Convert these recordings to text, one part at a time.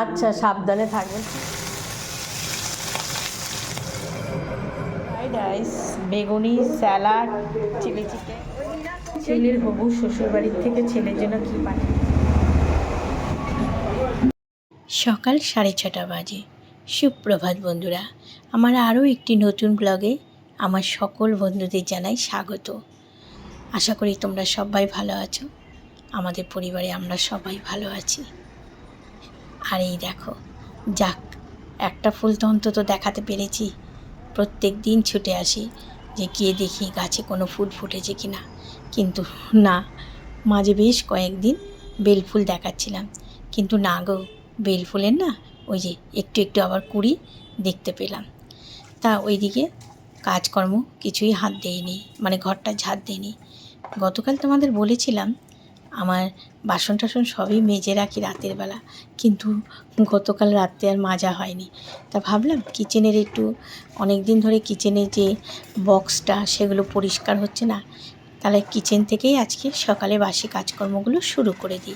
আচ্ছা সাবধানে থাকবেন। রাইস বেগুনি, স্যালাড, চিলি চিকেন। ছেলের হবু শ্বশুরবাড়ির থেকে ছেলের জন্য কী পাঠায় সকাল সাড়ে ছটা বাজে। সুপ্রভাত বন্ধুরা, আমার আরও একটি নতুন ব্লগে আমার সকল বন্ধুদের জানাই স্বাগত। আশা করি তোমরা সবাই ভালো আছো। আমাদের পরিবারে আমরা সবাই ভালো আছি। আর এই দেখো, যাক, একটা ফুল তো অন্তত দেখাতে পেরেছি। প্রত্যেক দিন ছুটে আসি যে গিয়ে দেখি গাছে কোনো ফুল ফুটেছে কি না কিন্তু না, মাঝে বেশ কয়েকদিন বেলফুল দেখাচ্ছিলাম। কিন্তু না গো বেলফুলের না ওই যে একটু একটু আবার কুড়ি দেখতে পেলাম। তা ওইদিকে কাজকর্ম কিছুই হাত দেয়নি মানে ঘরটা ঝাড় দেয়নি। গতকাল তোমাদের বলেছিলাম আমার বাসন টাসন সবই মেজে রাখি রাতের বেলা। কিন্তু গতকাল রাত্রে আর মাজা হয়নি। তা ভাবলাম কিচেনের একটু অনেক দিন ধরে কিচেনের যে বক্সটা সেগুলো পরিষ্কার হচ্ছে না, তাহলে কিচেন থেকেই আজকে সকালে বাসি কাজকর্মগুলো শুরু করে দিই।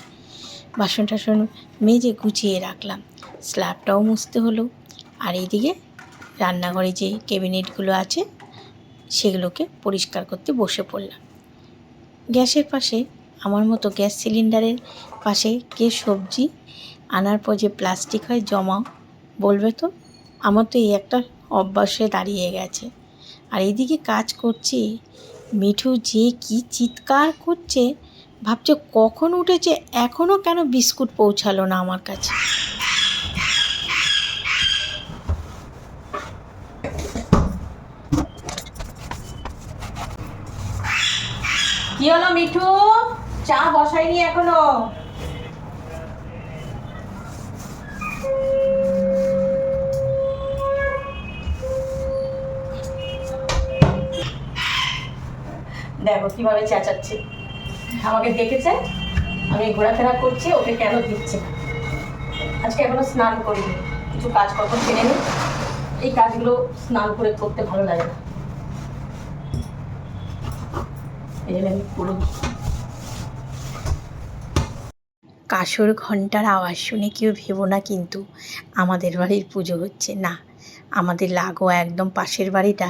বাসন টাসন মেজে গুছিয়ে রাখলাম। স্ল্যাবটাও মুছতে হলো। আর এইদিকে রান্নাঘরে যে ক্যাবিনেটগুলো আছে, সেগুলোকে পরিষ্কার করতে বসে পড়লাম। গ্যাসের পাশে আমার মতো গ্যাস সিলিন্ডারের পাশে কে সবজি আনার পর যে প্লাস্টিক হয় জমা, বলবে তো? আমার তো এই একটা অভ্যাসে দাঁড়িয়ে গেছে। আর এইদিকে কাজ করছি মিঠু যে কি চিৎকার করছে, ভাবছে কখন উঠেছে এখনও কেন বিস্কুট পৌঁছালো না আমার কাছে। কি হলো মিঠু? চা বসাইনি এখনও। দেখো কীভাবে চেঁচাচ্ছে। আমাকে দেখেছে, আমি ঘোরাফেরা করছি, ওকে কেন দিচ্ছে আজকে এখনও স্নান করিনি। কিছু কাজ কখন ফেলে নি। এই কাজগুলো স্নান করে করতে ভালো লাগে না। আমি করে দিই। কাসর ঘণ্টার আওয়াজ শুনে কেউ ভেবো না কিন্তু আমাদের বাড়ির পুজো হচ্ছে। না, আমাদের লাগো একদম পাশের বাড়িটা,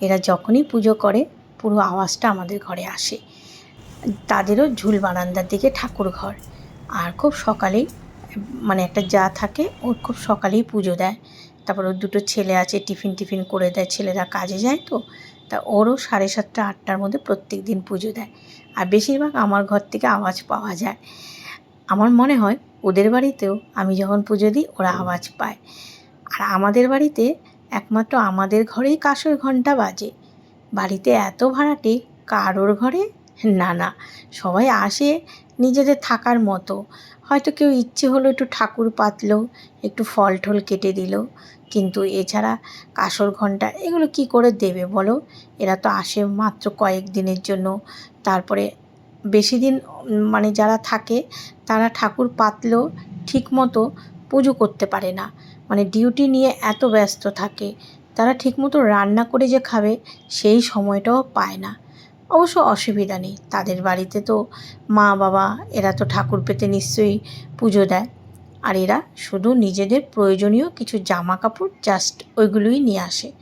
এরা যখনই পুজো করে, পুরো আওয়াজটা আমাদের ঘরে আসে। তাদেরও ঝুল বারান্দার দিকে ঠাকুর ঘর। আর খুব সকালেই মানে একটা যা থাকে, ওর খুব সকালেই পুজো দেয়। তারপর ওর দুটো ছেলে আছে, টিফিন টিফিন করে দেয়, ছেলেরা কাজে যায় তো, তা ওরও সাড়ে সাতটা, আটটার মধ্যে প্রত্যেক দিন পুজো দেয়। আর বেশিরভাগ আমার ঘর থেকে আওয়াজ পাওয়া যায়। আমার মনে হয় ওদের বাড়িতেও আমি যখন পুজো দিই, ওরা আওয়াজ পায়। আর আমাদের বাড়িতে একমাত্র আমাদের ঘরেই কাসর ঘণ্টা বাজে। বাড়িতে এত ভাড়াটে কারোর ঘরে? না না, সবাই আসে নিজেদের থাকার মতো। হয়তো কেউ ইচ্ছে হলো একটু ঠাকুর পাতলো, একটু ফল টল কেটে দিল। কিন্তু এছাড়া কাসর ঘণ্টা এগুলো কি করে দেবে বলো? এরা তো আসে মাত্র কয়েক দিনের জন্য। তারপরে বেশি দিন মানে যারা থাকে, তারা ঠাকুর পাতলেও ঠিক মতো পুজো করতে পারে না। মানে ডিউটি নিয়ে এত ব্যস্ত থাকে, তারা ঠিকমতো রান্না করে যে খাবে, সেই সময়টাও পায় না। অবশ্য অসুবিধা নেই, তাদের বাড়িতে তো মা, বাবা, এরা তো ঠাকুর পেতে নিশ্চয়ই পুজো দেয়। আর এরা শুধু নিজেদের প্রয়োজনীয় কিছু জামা কাপড় জাস্ট ওইগুলোই নিয়ে আসে।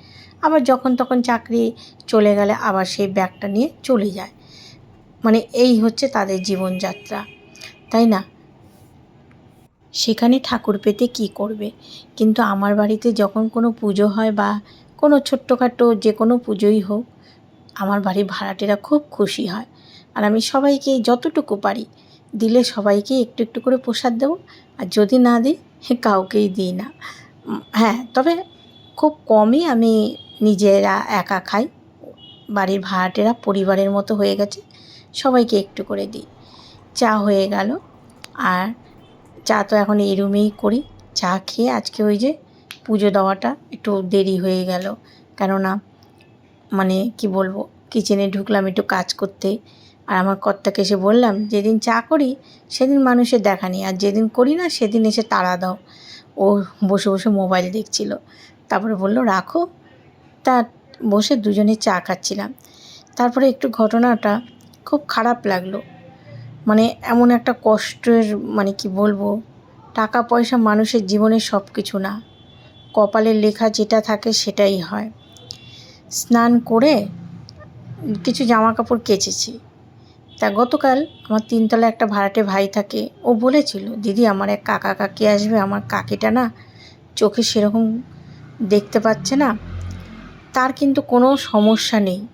আবার যখন তখন চাকরি চলে গেলে আবার সেই ব্যাগটা নিয়ে চলে যায়। মানে এই হচ্ছে তাদের জীবনযাত্রা, তাই না? সেখানে ঠাকুর পেতে কি করবে? কিন্তু আমার বাড়িতে যখন কোনো পুজো হয় বা কোনো ছোট্টখাটো যে কোনো পুজোই হোক, আমার বাড়ির ভাড়াটেরা খুব খুশি হয়। আর আমি সবাইকে যতটুকু পারি, দিলে সবাইকে একটু একটু করে প্রসাদ দেবো। আর যদি না দিই, কাউকেই দিই না। হ্যাঁ তবে খুব কমই আমি নিজেরা একা খাই। বাড়ির ভাড়াটেরা পরিবারের মতো হয়ে গেছে। সবাইকে একটু করে দিই। চা হয়ে গেল। আর চা তো এখন এই রুমেই করি। চা খেয়ে আজকে ওই যে পুজো দেওয়াটা একটু দেরি হয়ে গেল। কেননা মানে কি বলব কিচেনে ঢুকলাম একটু কাজ করতে। আর আমার কর্তাকে এসে বললাম, যেদিন চা করি, সেদিন মানুষের দেখা নেই। আর যেদিন করি না, সেদিন এসে তাড়া দাও। ও বসে বসে মোবাইল দেখছিল। তারপরে বলল, রাখো। তা বসে দুজনে চা খাচ্ছিলাম। তারপরে একটু ঘটনাটা খুব খারাপ লাগল। মানে এমন একটা কষ্টের মানে কি বলব টাকা পয়সা মানুষের জীবনে সব কিছু না। কপালের লেখা যেটা থাকে সেটাই হয়। স্নান করে কিছু জামা কাপড় কেচেছি। তা গতকাল আমার তিনতলা একটা ভাড়াটে ভাই থাকে, ও বলেছিল, দিদি, আমার এক কাকা কাকি আসবে, আমার কাকিটা না চোখে সেরকম দেখতে পাচ্ছে না। তার কিন্তু কোনো সমস্যা নেই।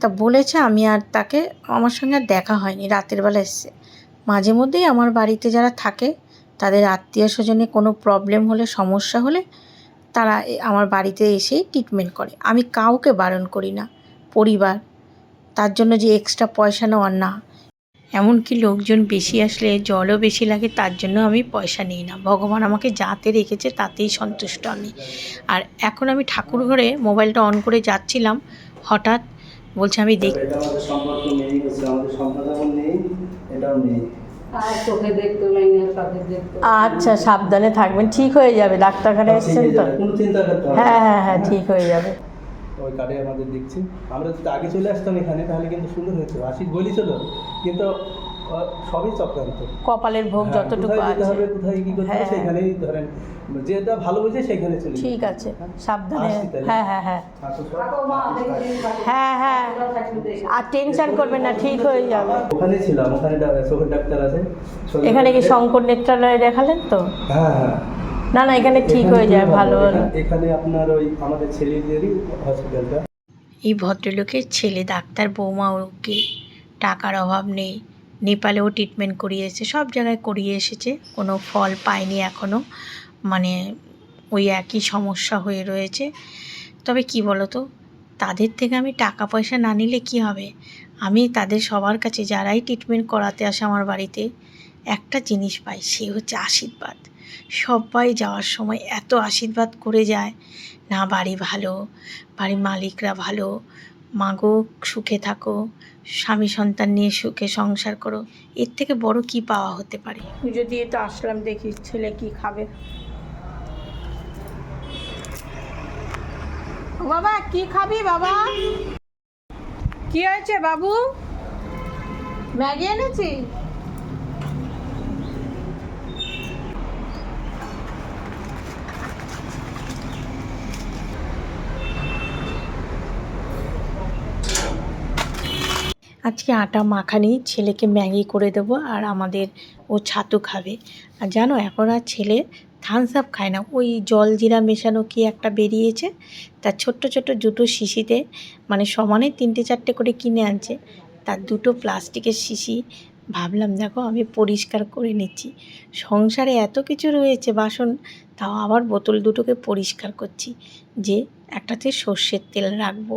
তা বলেছে, আমি আর তাকে, আমার সঙ্গে আর দেখা হয়নি, রাতের বেলা এসছে। মাঝে মধ্যেই আমার বাড়িতে যারা থাকে, তাদের আত্মীয় স্বজনে কোনো প্রবলেম হলে, সমস্যা হলে, তারা আমার বাড়িতে এসেই ট্রিটমেন্ট করে। আমি কাউকে বারণ করি না, পরিবার। তার জন্য যে এক্সট্রা পয়সা নেওয়ার না। এমনকি লোকজন বেশি আসলে, জলও বেশি লাগে, তার জন্য আমি পয়সা নিই না। ভগবান আমাকে যাতে রেখেছে, তাতেই সন্তুষ্ট আমি। আর এখন আমি ঠাকুর ঘরে মোবাইলটা অন করে যাচ্ছিলাম, হঠাৎ বলছে আমি দেখ এটা আমাদের সম্পর্ক নেই আমাদের সম্পর্ক এটাও আচ্ছা সাবধানে থাকবেন ঠিক হয়ে যাবে ডাক্তারখানে ঠিক এসছেন তো? কোনো চিন্তা করতে হ্যাঁ হ্যাঁ হ্যাঁ ঠিক হয়ে যাবে। ওই কার্ডে আমাদের দেখছি। আমরা যদি আগে চলে আসতাম এখানে তাহলে কিন্তু সুন্দর হয়েছে হতো বলি চলো কিন্তু সবই চক্রান্ত। কপালের ভোগ হ্যাঁ, যতটুকু আছে। হবে কোথায় কি করতে হ্যাঁ। সেখানেই ধরেন যেটা ভালো বুঝে সেখানে চলে ঠিক আছে সাবধানে। হ্যাঁ হ্যাঁ হ্যাঁ। হ্যাঁ হ্যাঁ। আর টেনশন করবেন না ঠিক হয়ে যাবে। ওখানে ছিলাম ওখানে চোখের ডাক্তার আছে। এখানে কি শঙ্কর নেত্রালয়ে দেখালেন তো? হ্যাঁ হ্যাঁ। না না এখানে ঠিক হয়ে যায় ভালো এখানে আপনার ওই আমাদের ছেলেদেরই হসপিটালটা। এই ভদ্রলোকের ছেলে ডাক্তার বৌমা ওকে টাকার অভাব নেই। নেপালেও ট্রিটমেন্ট করিয়েছে, সব জায়গায় করিয়ে এসেছে, কোনো ফল পায়নি এখনও মানে ওই একই সমস্যা হয়ে রয়েছে। তবে কি বলো তো তাদের থেকে আমি টাকা পয়সা না নিলে কি হবে? আমি তাদের সবার কাছে যারাই ট্রিটমেন্ট করাতে আসে আমার বাড়িতে, একটা জিনিস পাই, সে হচ্ছে আশীর্বাদ। সবাই যাওয়ার সময় এত আশীর্বাদ করে যায়, না বাড়ি ভালো, বাড়ির মালিকরা ভালো মাগো সুখে থাকো, স্বামী সন্তান নিয়ে সুখে সংসার করো, এর থেকে বড় কি পাওয়া হতে পারে? পুজো দিয়ে তো আসলাম দেখি ছেলে কি খাবে? বাবা, কি খাবি বাবা? কি হয়েছে বাবু? ম্যাগি এনেছি আজকে আটা মাখানি ছেলেকে ম্যাগি করে দেবো আর আমাদের ও ছাতু খাবে। আর জানো, এখন আর ছেলে থামস আপ খায় না। ওই জল জিরা মেশানো কি একটা বেরিয়েছে? তার ছোট্ট ছোট্ট দুটো শিশিতে মানে সমানে তিনটে চারটে করে কিনে আনছে। তার দুটো প্লাস্টিকের শিশি। ভাবলাম, দেখো, আমি পরিষ্কার করে নিচ্ছি। সংসারে এত কিছু রয়েছে বাসন, তাও আবার বোতল দুটোকে পরিষ্কার করছি যে একটাতে সর্ষের তেল রাখব।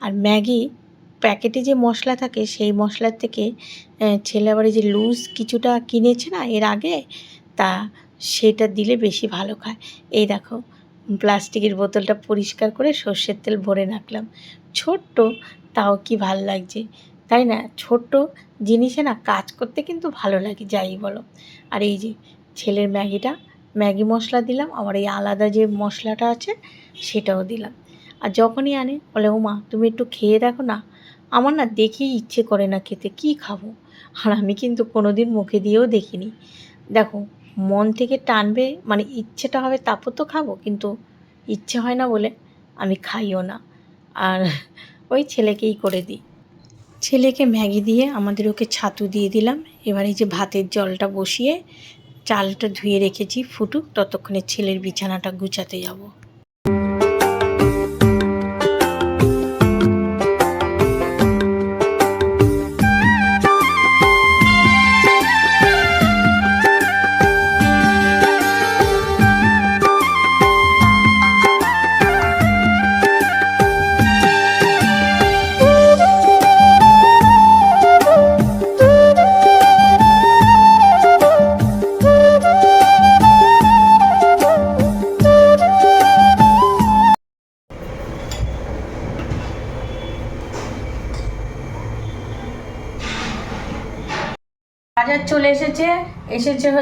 আর ম্যাগি প্যাকেটে যে মশলা থাকে, সেই মশলার থেকে ছেলে আবার যে লুজ কিছুটা কিনেছে না এর আগে, তা সেটা দিলে বেশি ভালো খায়। এই দেখো, প্লাস্টিকের বোতলটা পরিষ্কার করে সর্ষের তেল ভরে রাখলাম। ছোট্ট, তাও কি ভালো লাগছে? তাই না? ছোট্ট জিনিসে না কাজ করতে কিন্তু ভালো লাগে, যাই বলো। আর এই যে ছেলের ম্যাগিটা, ম্যাগি মশলা দিলাম, আবার এই আলাদা যে মশলাটা আছে, সেটাও দিলাম। আর যখনই আনে, বলে ও মা তুমি একটু খেয়ে দেখো না আমার না দেখেই ইচ্ছে করে না খেতে, কি খাব? আর আমি কিন্তু কোনো দিন মুখে দিয়েও দেখিনি। দেখো, মন থেকে টানবে মানে ইচ্ছেটা হবে তারপর তো খাব, কিন্তু ইচ্ছে হয় না বলে আমি খাইও না। আর ওই ছেলেকেই করে দিই। ছেলেকে ম্যাগি দিয়ে আমাদের ওকে ছাতু দিয়ে দিলাম। এবার এই যে ভাতের জলটা বসিয়ে চালটা ধুয়ে রেখেছি, ফুটুক, ততক্ষণে ছেলের বিছানাটা গুছাতে যাব।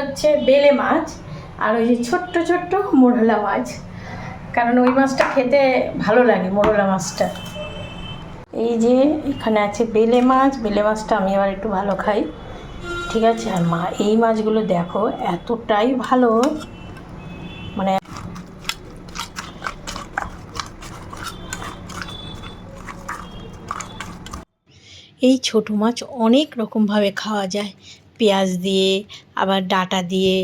হচ্ছে বেলে মাছ আর ওই যে ছোট্ট ছোট্ট মোরলা মাছ। কারণ ওই মাছটা খেতে ভালো লাগে মোরলা মাছটা। এই যে এখানে আছে বেলে মাছ, বেলে মাছটা আমি আবার একটু ভালো খাই। ঠিক আছে? আর মা, এই মাছগুলো দেখো, এতটাই ভালো। মানে এই ছোট মাছ অনেক রকমভাবে খাওয়া যায়। পেঁয়াজ দিয়ে, আবার ডাটা দিয়ে,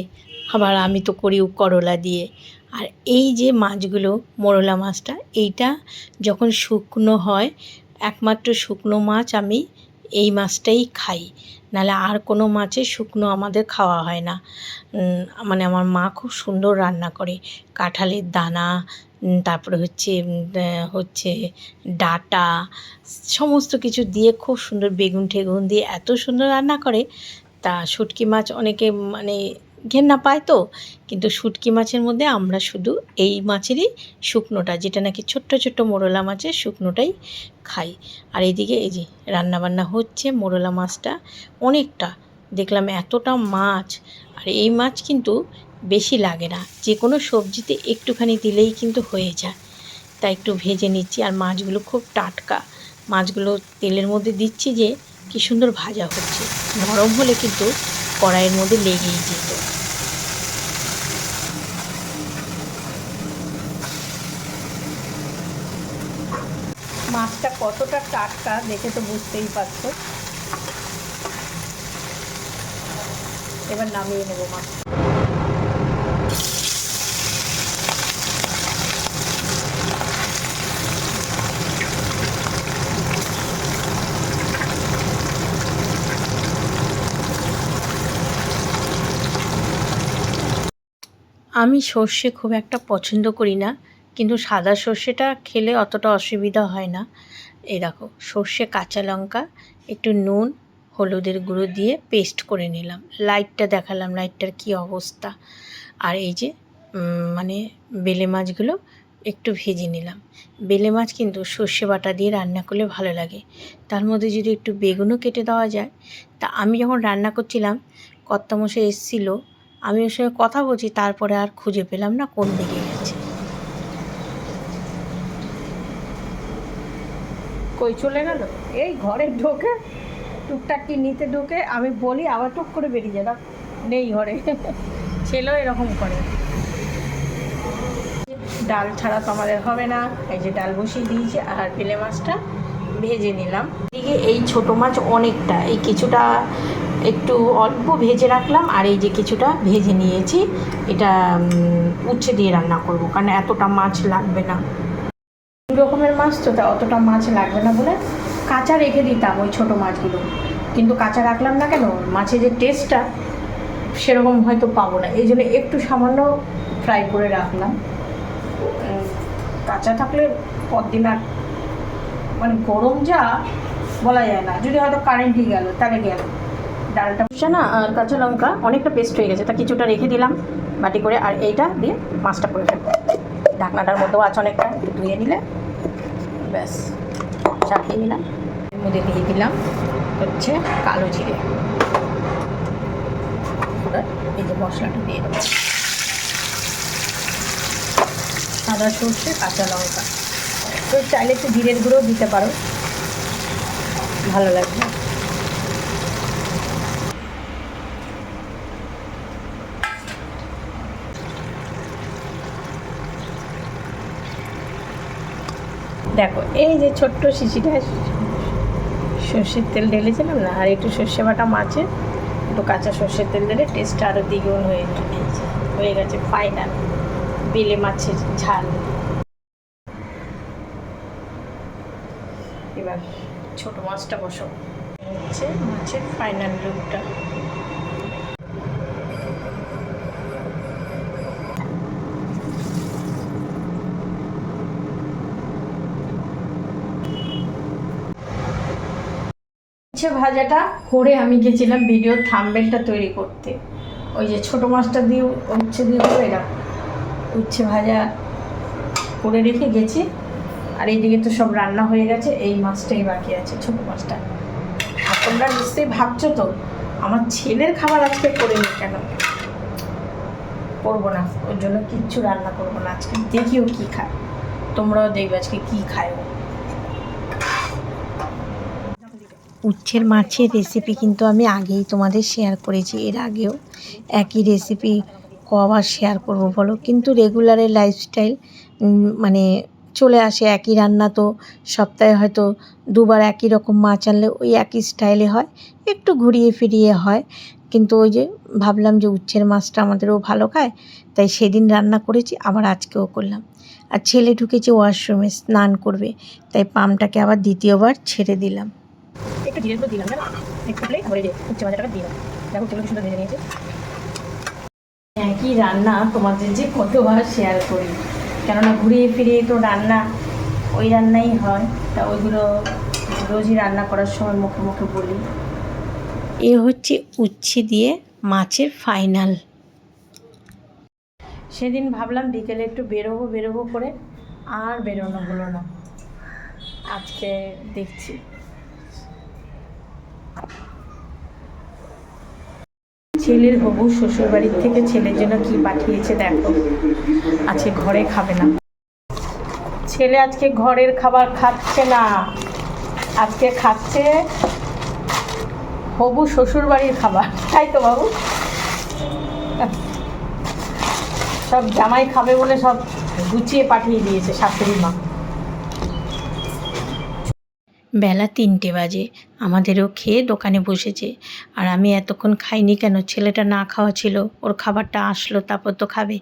আবার আমি তো করি করলা দিয়ে। আর এই যে মাছগুলো, মোরলা মাছটা, এইটা যখন শুকনো হয়, একমাত্র শুকনো মাছ আমি এই মাছটাই খাই। নাহলে আর কোনো মাছের শুকনো আমাদের খাওয়া হয় না। মানে আমার মা খুব সুন্দর রান্না করে। কাঁঠালের দানা তারপরে হচ্ছে হচ্ছে ডাটা, সমস্ত কিছু দিয়ে খুব সুন্দর বেগুন ঠেগুন দিয়ে এত সুন্দর রান্না করে। তা শুটকি মাছ অনেকে মানে ঘেন্না পায় তো, কিন্তু শুটকি মাছের মধ্যে আমরা শুধু এই মাছেরই শুকনোটা, যেটা নাকি ছোট্ট ছোট্ট মোরলা মাছের শুকনোটাই খাই। আর এইদিকে এই যে রান্নাবান্না হচ্ছে মোরলা মাছটা অনেকটা। দেখলাম এতটা মাছ, আর এই মাছ কিন্তু বেশি লাগে না। যে কোনো সবজিতে একটুখানি দিলেই কিন্তু হয়ে যায়। তাই একটু ভেজে নিচ্ছি, আর মাছগুলো খুব টাটকা। মাছগুলো তেলের মধ্যে দিচ্ছি যে কী সুন্দর ভাজা হচ্ছে। নরম হলে কিন্তু কড়াইয়ের মধ্যে লেগেই যেত। মাছটা কতটা টাটকা দেখে তো বুঝতেই পারছ। এবার নামিয়ে নেব মাছ আমি সর্ষে খুব একটা পছন্দ করি না, কিন্তু সাদা সর্ষেটা খেলে অতটা অসুবিধা হয় না। এই দেখো, সর্ষে কাঁচা লঙ্কা, একটু নুন, হলুদের গুঁড়ো দিয়ে পেস্ট করে নিলাম। লাইটটা দেখালাম লাইটটার কি অবস্থা। আর এই যে মানে বেলে মাছগুলো একটু ভেজে নিলাম। বেলে মাছ কিন্তু সর্ষে বাটা দিয়ে রান্না করলে ভালো লাগে। তার মধ্যে যদি একটু বেগুনও কেটে দেওয়া যায়। তা আমি যখন রান্না করছিলাম, কর্তামশাই এসেছিল আমি ওর সঙ্গে কথা বলছি তারপরে আর খুঁজে পেলাম না কোন দিকে গেছে। কই চলে গেল? এই ঘরে ঢোকে টুকটাক কি নিতে ঢোকে আমি বলি আবার টুক করে বেরিয়ে দেখ, নেই ঘরে। ছেলেও এরকম করে। ডাল ছাড়া তো আমাদের হবে না এই যে ডাল বসিয়ে দিয়েছি আর পেলে মাছটা ভেজে নিলাম। এই ছোট মাছ অনেকটা এই কিছুটা একটু অল্প ভেজে রাখলাম, আর এই যে কিছুটা ভেজে নিয়েছি, এটা উচ্ছে দিয়ে রান্না করব, কারণ এতটা মাছ লাগবে না। রকমের মাছ তো, তা অতটা মাছ লাগবে না বলে কাঁচা রেখে দিতাম ওই ছোটো মাছগুলো। কিন্তু কাঁচা রাখলাম না কেন? মাছের যে টেস্টটা সেরকম হয়তো পাবো না। এই জন্য একটু সামান্য ফ্রাই করে রাখলাম। কাঁচা থাকলে পরদিন আর মানে গরম যা, বলা যায় না। যদি হয়তো কারেন্টই গেল, তাহলে গেল। ডালটা না কাঁচা লঙ্কা, অনেকটা পেস্ট হয়ে গেছে। তা কিছুটা রেখে দিলাম বাটি করে, আর এইটা দিয়ে মাছটা করে ফেলব ঢাকনাটার মধ্যেও আছে অনেকটা ধুয়ে নিলে, ব্যাস। চাপিয়ে নিলাম। এর মধ্যে দিয়ে দিলাম হচ্ছে কালো জিরে। এই যে মশলাটা দিয়ে দেবো। সাদা সর্ষে, কাঁচা লঙ্কা। তো চাইলে একটু জিরের গুঁড়ো দিতে পারো। ভালো লাগবে। দেখো, এই যে ছোট্ট শিশিটা, সর্ষের তেল ঢেলেছিলাম না, আর একটু সর্ষে বাটা মাছে, একটু কাঁচা সর্ষের তেল দিলে টেস্টটা আরও দ্বিগুণ হয়ে গেছে হয়ে গেছে ফাইনাল বেলে মাছের ঝাল। এবার ছোট মাছটা বসো হচ্ছে মাছের ফাইনাল লুকটা উচ্ছে ভাজাটা করে আমি গেছিলাম ভিডিও থাম্বেলটা তৈরি করতে। ওই যে ছোট মাছটা দিয়ে উচ্ছে দিয়ে হবে এরকম উচ্ছে ভাজা করে রেখে গেছি। আর এইদিকে তো সব রান্না হয়ে গেছে, এই মাছটাই বাকি আছে, ছোট মাছটা। তোমরা নিশ্চয়ই ভাবছ তো, আমার ছেলের খাবার আজকে করে নি কেন? করব না, ওর জন্য কিচ্ছু রান্না করব না। আজকে দেখিও কী খায়। তোমরাও দেখবে আজকে কী খায় ও। উচ্ছের মাছের রেসিপি কিন্তু আমি আগেই তোমাদের শেয়ার করেছি। এর আগেও একই রেসিপি কবার শেয়ার করব বলো। কিন্তু রেগুলারের লাইফস্টাইল মানে চলে আসে একই রান্না তো সপ্তাহে হয়তো দুবার একই রকম মাছ আনলে ওই একই স্টাইলে হয়, একটু ঘুরিয়ে ফিরিয়ে হয়। কিন্তু ওই যে ভাবলাম যে উচ্ছের মাছটা আমাদেরও ভালো খায়, তাই সেদিন রান্না করেছি, আবার আজকেও করলাম। আর ছেলে ঢুকেছে ওয়াশরুমে স্নান করবে, তাই পামটাকে আবার দ্বিতীয়বার ছেড়ে দিলাম। একটু করে দিলাম না একটু প্লেট ভরে দিয়ে উচ্চ ভাজাটাকে দিলাম। দেখো কেমন সুন্দর ভেজে নিয়েছে। একই রান্না? তোমাদের যে কতবার শেয়ার করি। কেননা ঘুরিয়ে ফিরিয়ে তো রান্না ওই রান্নাই হয়। তা ওইগুলো রোজই রান্না করার সময় মুখে মুখে বলি। এ হচ্ছে উচ্ছে দিয়ে মাছের ফাইনাল সেদিন ভাবলাম বিকেলে একটু বেরোবো বেরোবো করে আর বেরোনো হলো না। আজকে দেখছি। ছেলের হবু শ্বশুর বাড়ির থেকে ছেলের জন্য কি পাঠিয়েছে দেখো। আজকে ঘরে খাবে না। ছেলে আজকে ঘরের খাবার খাচ্ছে না। আজকে খাচ্ছে হবু শ্বশুর বাড়ির খাবার। তাই তো বাবু? সব জামাই খাবে বলে সব গুছিয়ে পাঠিয়ে দিয়েছে শাশুড়ি মা। বেলা তিনটে বাজে। আমাদেরও খেয়ে দোকানে বসেছে। আর আমি এতক্ষণ খাইনি কেন? ছেলেটা না খাওয়া ছিল। ওর খাবারটা আসলো, তারপর তো খাবে।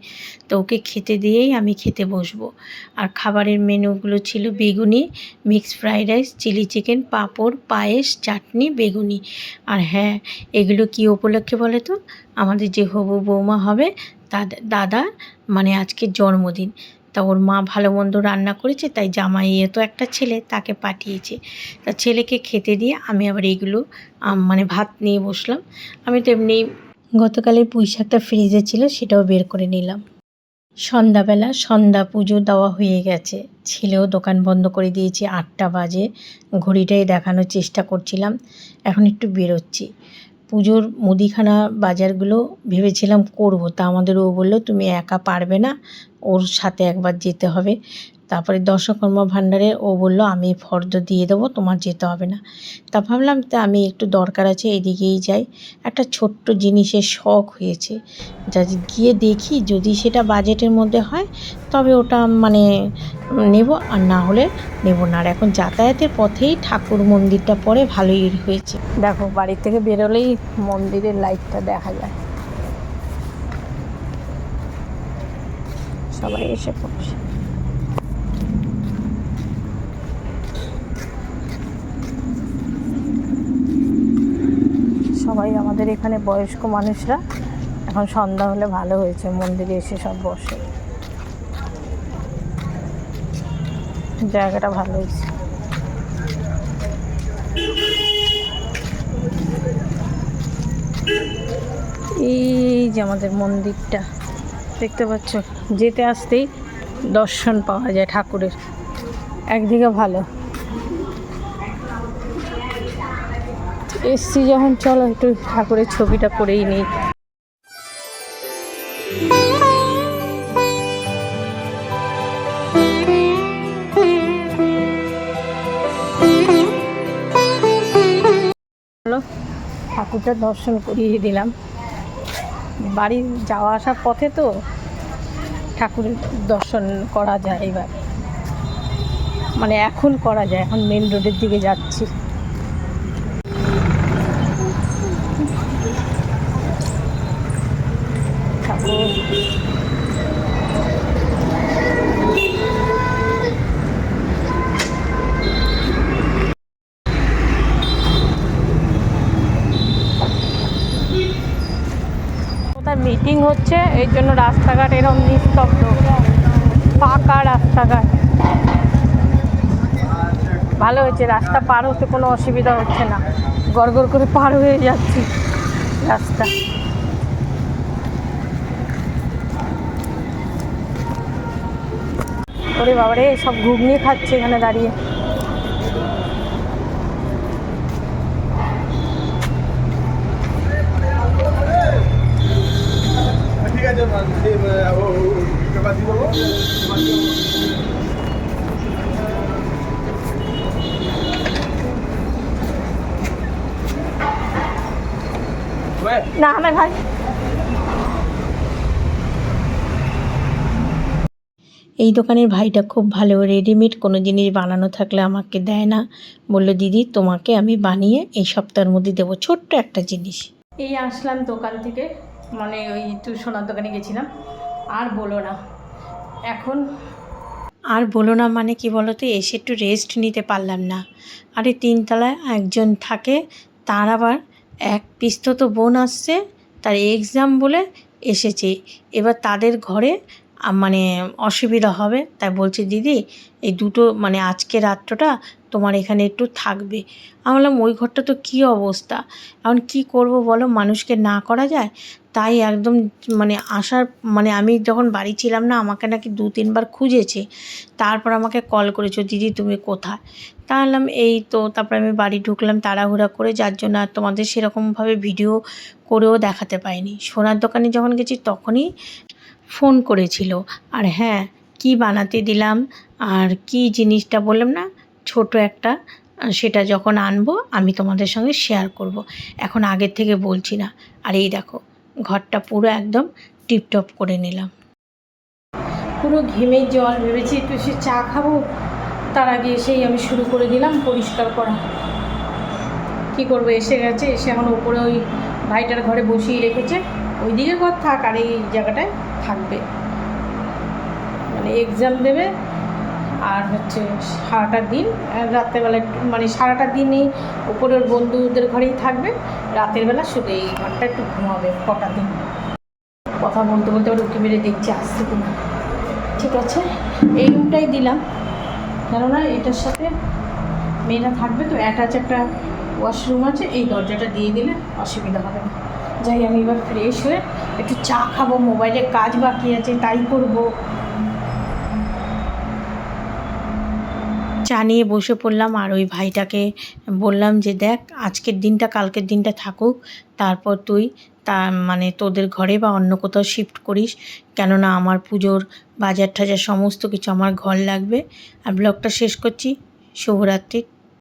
তো ওকে খেতে দিয়েই আমি খেতে বসবো। আর খাবারের মেনুগুলো ছিল বেগুনি mix fried rice, chilli chicken, পাঁপড়, পায়েস, চাটনি, বেগুনি। আর হ্যাঁ এগুলো কি উপলক্ষে বলে তো? আমাদের যে হবু বৌমা হবে দাদা মানে আজকে জন্মদিন। তা ওর মা ভালো মন্দ রান্না করেছে, তাই জামাইয়ে তো একটা ছেলে, তাকে পাঠিয়েছে। তা ছেলেকে খেতে দিয়ে আমি আবার এইগুলো মানে ভাত নিয়ে বসলাম। আমি তো এমনি গতকালের পুঁই শাকটা ফ্রিজে ছিল, সেটাও বের করে নিলাম। সন্ধ্যাবেলা সন্ধ্যা পুজো দেওয়া হয়ে গেছে। ছেলেও দোকান বন্ধ করে দিয়েছে, আটটা বাজে। ঘড়িটাই দেখানোর চেষ্টা করছিলাম, এখন একটু বেরোচ্ছি। পুজোর মুদিখানা বাজারগুলো ভেবেছিলাম করব। তা আমাদের ও বলল, তুমি একা পারবে না, ওর সাথে একবার যেতে হবে। তারপরে দশকর্মা ভাণ্ডারে ও বলল, আমি ফর্দ দিয়ে দেবো, তোমার যেতে হবে না। তা ভাবলাম, তা আমি একটু দরকার আছে, এদিকেই যাই। একটা ছোট্ট জিনিসের শখ হয়েছে। যা গিয়ে দেখি, যদি সেটা বাজেটের মধ্যে হয়, তবে ওটা মানে নেব, আর না হলে নেব না। আর এখন যাতায়াতের পথেই ঠাকুর মন্দিরটা পরে ভালোই হয়েছে। দেখো, বাড়ি থেকে বেরোলেই মন্দিরের লাইটটা দেখা যায়। সবাই এসে পড়ছে। সবাই আমাদের এখানে বয়স্ক মানুষরা। এখন সন্ধ্যা হলে ভালো হয়েছে, মন্দিরে এসে সব বসে। জায়গাটা ভালো হয়েছে। এই যে আমাদের মন্দিরটা, দেখতে পাচ্ছ? যেতে আসতেই দর্শন পাওয়া যায় ঠাকুরের। একদিকে ভালো। এসছি যখন, চলো একটু ঠাকুরের ছবিটা করেই নিই। ঠাকুরটা দর্শন করিয়ে দিলাম। বাড়ি যাওয়া আসার পথে তো ঠাকুরের দর্শন করা যায় এবার। মানে এখন করা যায়, এখন মেন রোডের দিকে যাচ্ছি ঠাকুর কোথায় মিটিং হচ্ছে এই জন্য রাস্তাঘাট এরকম নিস্তব্ধ। ফাঁকা রাস্তাঘাট। ভালো হয়েছে, রাস্তা পার হতে কোনো অসুবিধা হচ্ছে না। গড় করে পার হয়ে যাচ্ছি রাস্তা। ওরে বাবারে সব ঘুগনি খাচ্ছে এখানে দাঁড়িয়ে। না ভাই। এই দোকানের ভাইটা খুব ভালো রেডিমেড কোনো জিনিস বানানো থাকলে আমাকে দেয় না। বলল দিদি তোমাকে আমি বানিয়ে এই সপ্তাহের মধ্যে দেবো ছোট্ট একটা জিনিস। এই আসলাম দোকান থেকে মানে ওই একটু সোনার দোকানে গেছিলাম। আর বলো না এখন আর বলো না মানে কি বলো তো এসে একটু রেস্ট নিতে পারলাম না। আরে তিনতলায় একজন থাকে তার আবার এক পিস্ত তো বোন আসছে তার এক্সাম বলে এসেছে। এবার তাদের ঘরে মানে অসুবিধা হবে। তাই বলছে, দিদি, এই দুটো মানে আজকে রাত্রটা তোমার এখানে একটু থাকবে। আমি বললাম, ওই ঘরটা তো কী অবস্থা? এখন কি করব বলো? মানুষকে না করা যায়? তাই একদম মানে আসার মানে আমি যখন বাড়ি ছিলাম না, আমাকে নাকি দু তিনবার খুঁজেছে। তারপর আমাকে কল করেছ, দিদি, তুমি কোথায়? তা বললাম এই তো তারপর আমি বাড়ি ঢুকলাম তাড়াহুড়া করে, যার জন্য আর তোমাদের সেরকমভাবে ভিডিও করেও দেখাতে পাইনি। সোনার দোকানে যখন গেছি তখনই ফোন করেছিল, আর হ্যাঁ কি বানাতে দিলাম আর কি জিনিসটা বললাম না, ছোট একটা, সেটা যখন আনব আমি তোমাদের সঙ্গে শেয়ার করব। এখন আগের থেকে বলছি না। আর এই দেখো, ঘরটা পুরো একদম টিপটপ করে নিলাম। পুরো ঘেমে জল, ভেবেছি একটু সে চা খাব তার আগে এসেই আমি শুরু করে দিলাম, পরিষ্কার করা। কি করব, এসে গেছে, এসে এখন উপরে ওই ভাইটার ঘরে বসিয়ে রেখেছে। ওইদিকে ঘর থাক আর এই জায়গাটায় থাকবে। মানে এক্সাম দেবে, আর হচ্ছে সারাটা দিন রাত্রেবেলা মানে সারাটা দিনই উপরের বন্ধুদের ঘরেই থাকবে। রাতের বেলা শুধু এই ঘরটা একটু ঘুমাবে, কটা দিন। কথা বলতে বলতে আবার উঠে মেরে দেখছি, আসছে কিনা। ঠিক আছে, এই রুমটাই দিলাম। কেননা এটার সাথে মেয়েরা থাকবে তো অ্যাটাচ একটা ওয়াশরুম আছে, এই দরজাটা দিয়ে দিলে অসুবিধা হবে না। যাই, আমি এবার ফ্রেশ হয়ে একটু চা খাব মোবাইলে কাজ বাকি আছে, তাই করব। চা নিয়ে বসে পড়লাম, আর ওই ভাইটাকে বললাম যে, দেখ, আজকের দিনটা কালকের দিনটা থাকুক, তারপর তুই তা মানে তোদের ঘরে বা অন্য কোথাও শিফট করিস। কেননা আমার পুজোর বাজার টাজার সমস্ত কিছু আমার ঘর লাগবে। আর ব্লগটা শেষ করছি। শুভরাত্রি।